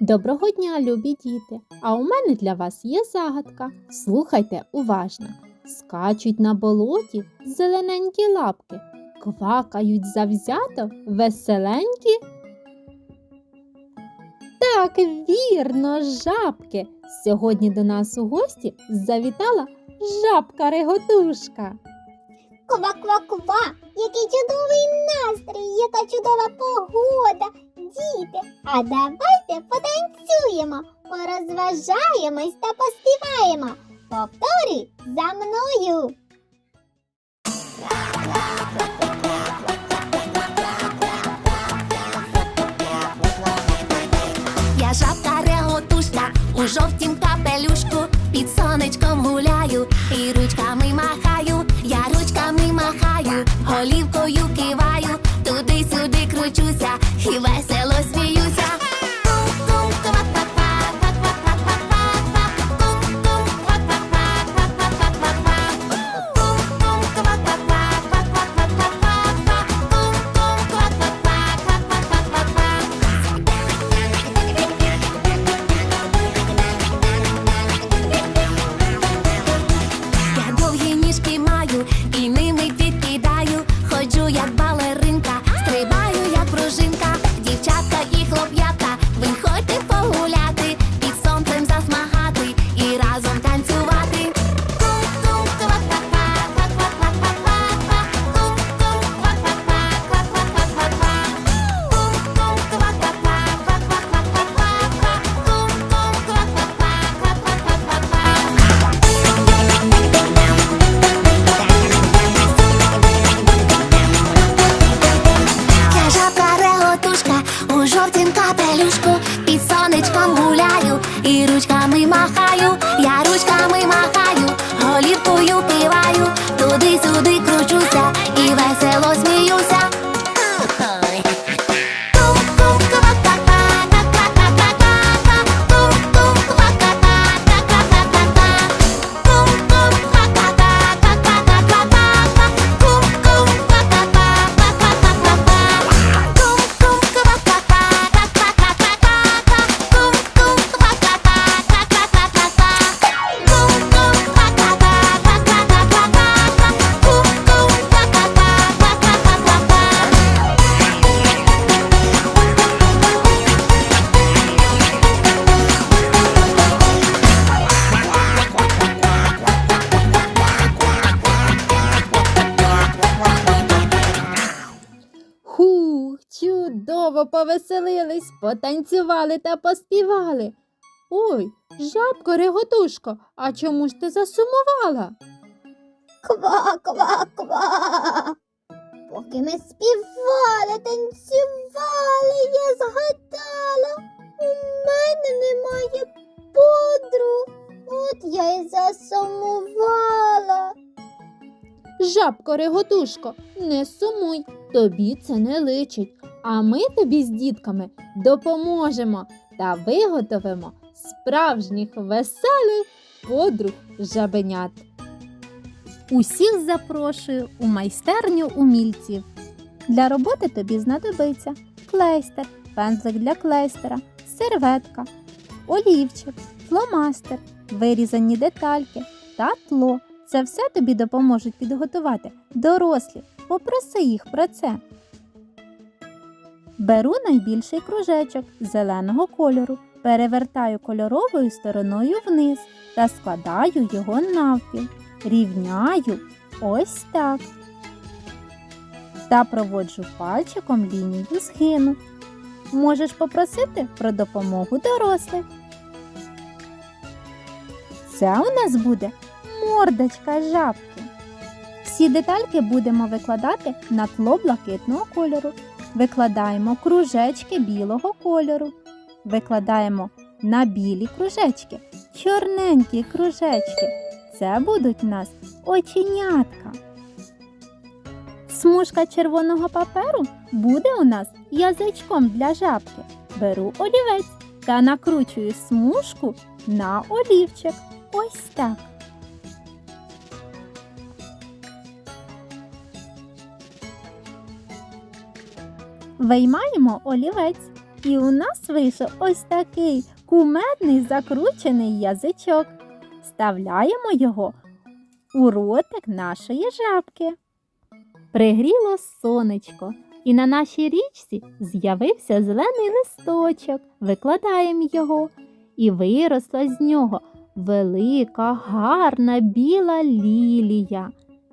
Доброго дня, любі діти! А у мене для вас є загадка. Слухайте уважно. Скачуть на болоті зелененькі лапки, квакають завзято веселенькі. Так, вірно, жабки. Сьогодні до нас у гості завітала жабка Реготушка. Ква-ква-ква! Який чудовий настрій, яка чудова погода. Діти, а давайте потанцюємо, порозважаємось та поспіваємо. Повторюй за мною. Я жабка реготушка у жовтім капелюшку, під сонечком гуляю і ручками махаю, я ручками махаю, голівкою киваю, туди-сюди кручуся і капелюшку під сонечком гуляю і ручками махаю, я ручками махаю, голівкою чудово повеселились, потанцювали та поспівали. Ой, жабко Реготушко, а чому ж ти засумувала? Ква-ква-ква. Поки ми співали, танцювали, я згадала. У мене немає подруг. От я й засумувала. Жабко Реготушко, не сумуй, тобі це не личить. А ми тобі з дітками допоможемо та виготовимо справжніх веселих подруг жабенят. Усіх запрошую у майстерню умільців. Для роботи тобі знадобиться клейстер, пензлик для клейстера, серветка, олівчик, фломастер, вирізані детальки та тло. Це все тобі допоможуть підготувати дорослі. Попроси їх про це. Беру найбільший кружечок зеленого кольору, перевертаю кольоровою стороною вниз та складаю його навпіл. Рівняю ось так. Та проводжу пальчиком лінію згину. Можеш попросити про допомогу дорослих. Це у нас буде мордочка жабки. Всі детальки будемо викладати на тло блакитного кольору. Викладаємо кружечки білого кольору. Викладаємо на білі кружечки, чорненькі кружечки. Це будуть у нас оченятка. Смужка червоного паперу буде у нас язичком для жабки. Беру олівець та накручую смужку на олівчик. Ось так. Виймаємо олівець І у нас вийшов ось такий кумедний закручений язичок. Вставляємо його у ротик нашої жабки. Пригріло сонечко, і на нашій річці з'явився зелений листочок. Викладаємо його, і виросла з нього велика, гарна біла лілія.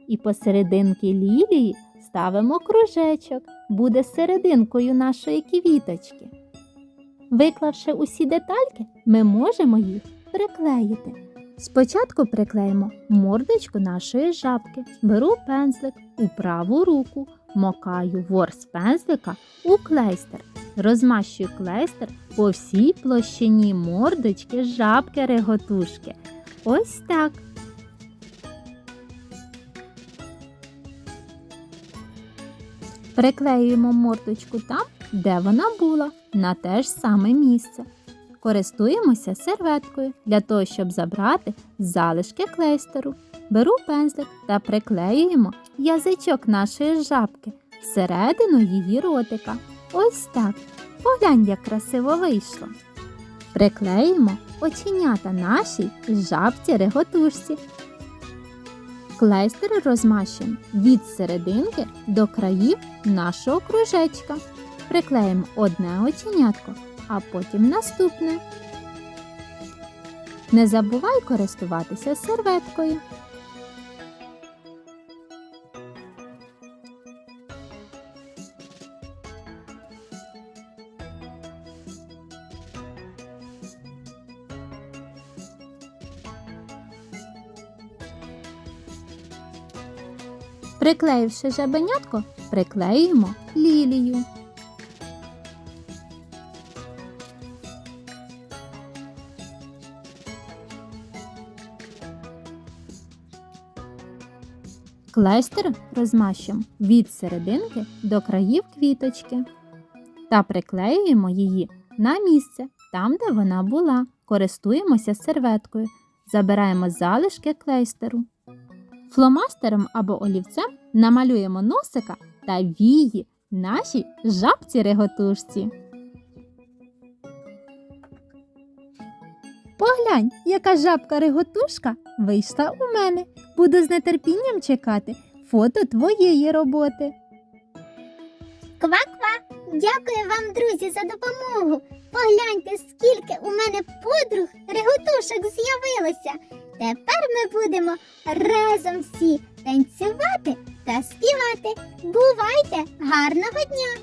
І посерединки лілії ставимо кружечок, буде серединкою нашої квіточки. Виклавши усі детальки, ми можемо їх приклеїти. Спочатку приклеїмо мордочку нашої жабки. Беру пензлик у праву руку, мокаю ворс пензлика у клейстер. Розмащую клейстер по всій площині мордочки жабки реготушки. Ось так. Приклеюємо мордочку там, де вона була, на те ж саме місце. Користуємося серветкою для того, щоб забрати залишки клейстеру. Беру пензлик та приклеюємо язичок нашої жабки всередину її ротика. Ось так. Поглянь, як красиво вийшло. Приклеїмо оченята нашій жабці реготушці. Клейстер розмащуємо від серединки до країв нашого кружечка. Приклеїмо одне оченятко, а потім наступне. Не забувай користуватися серветкою. Приклеївши жабенятко, приклеюємо лілію. Клейстер розмащуємо від серединки до країв квіточки та приклеюємо її на місце, там, де вона була. Користуємося серветкою. Забираємо залишки клейстеру. Фломастером або олівцем намалюємо носика та вії нашій жабці реготушці. Поглянь, яка жабка реготушка вийшла у мене. Буду з нетерпінням чекати фото твоєї роботи. Ква-ква! Дякую вам, друзі, за допомогу. Погляньте, скільки у мене подруг реготушок з'явилося. Тепер ми будемо разом всі танцювати та співати. Бувайте! Гарного дня!